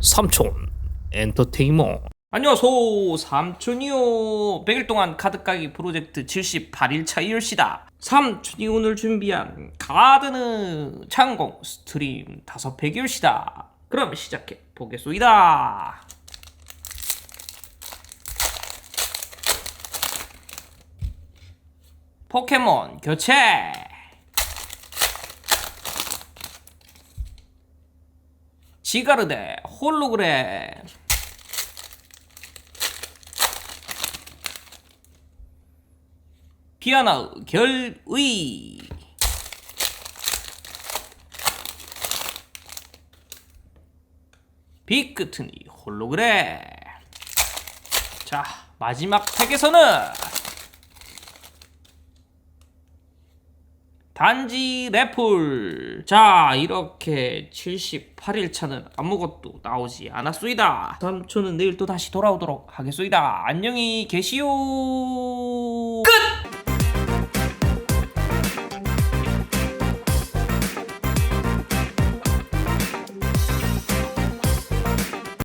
삼촌 엔터테인먼트 안녕하세요 삼촌이요. 100일 동안 카드 까기 프로젝트 78일차 이열시다. 삼촌이 오늘 준비한 카드는 창공 스트림 5팩 이열시다. 그럼 시작해 보겠소이다. 포켓몬 교체 지가르데 홀로그램. 피아노 결의. 빅크트니 홀로그램. 자 마지막 팩에서는 단지 래플. 자 이렇게 78일차는 아무것도 나오지 않았소이다. 삼촌은 내일 또 다시 돌아오도록 하겠소이다. 안녕히 계시오